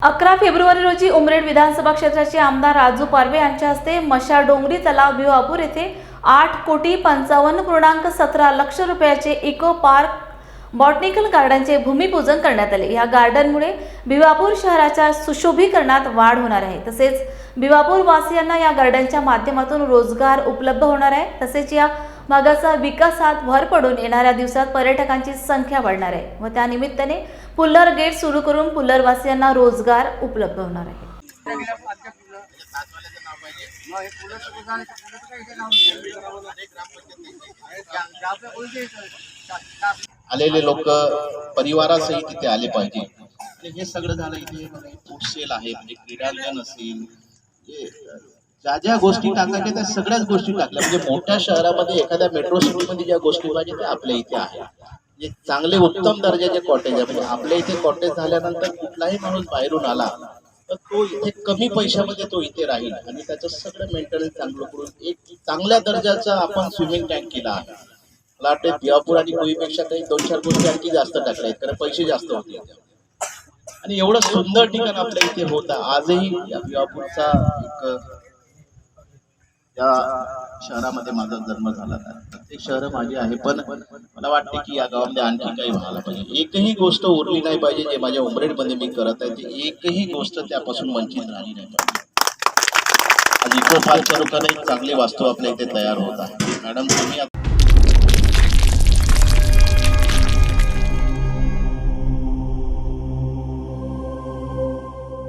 अकरा फेब्रुवारी रोजी उमरेड विधानसभा क्षेत्राचे आमदार राजू पारवे यांच्या हस्ते मशा डोंगरी तलाव भिवापूर येथे आठ कोटी पंचावन्न पूर्णांक सतरा लक्ष रुपयाचे इको पार्क बॉटनिकल गार्डनचे भूमिपूजन करण्यात आले. या गार्डनमुळे भिवापूर शहराच्या सुशोभीकरणात वाढ होणार आहे. तसेच भिवापूर वासियांना या गार्डनच्या माध्यमातून रोजगार उपलब्ध होणार आहे. तसेच या भागाचा विकासात भर पडून येणाऱ्या दिवसात पर्यटकांची संख्या वाढणार आहे. व त्यानिमित्ताने पुल्लर गेट सुरू करून पुल्लरवासियांना रोजगार उपलब्ध होणार आहे. आलेले लोक परिवारासहित इथे आले पाहिजे. हे सगळं झालं इथे. फूड सेल आहे म्हणजे क्रीडांगण असेल ज्या ज्या गोष्टी टाकायच्या त्या सगळ्याच गोष्टी टाकल्या. म्हणजे मोठ्या शहरामध्ये एखाद्या मेट्रो सिटीमध्ये ज्या गोष्टी पाहिजे त्या आपल्या इथे आहे जे म्हणजे चांगले उत्तम दर्जाचे कॉटेज आहे. म्हणजे आपल्या इथे कॉटेज झाल्यानंतर कुठलाही माणूस बाहेरून आला तर तो इथे कमी पैशामध्ये तो इथे राहील. आणि त्याचं सगळं मेंटेनन्स चांगलं करून एक चांगल्या दर्जाचा आपण स्विमिंग टँक केला आहे. मला वाटते दिवापूर आणि कोळीपेक्षा काही दोन चार गोष्टी आणखी जास्त टाकल्या आहेत कारण पैसे जास्त होते. आणि एवढं सुंदर ठिकाण आपल्या इथे होतं. आजही या एक या शहरामध्ये माझा जन्म झाला प्रत्येक शहर माझी आहे पण मला वाटते की या गावामध्ये आणखी काही व्हायला पाहिजे. एकही गोष्ट उरली नाही पाहिजे जे माझ्या उमरेडमध्ये मी करत आहे. ते एकही गोष्ट त्यापासून वंचित राहिली नाही पाहिजे. आज इको पार्कच्या रूपाने एक चांगली वास्तू आपल्या इथे तयार होत आहे. मॅडम तुम्ही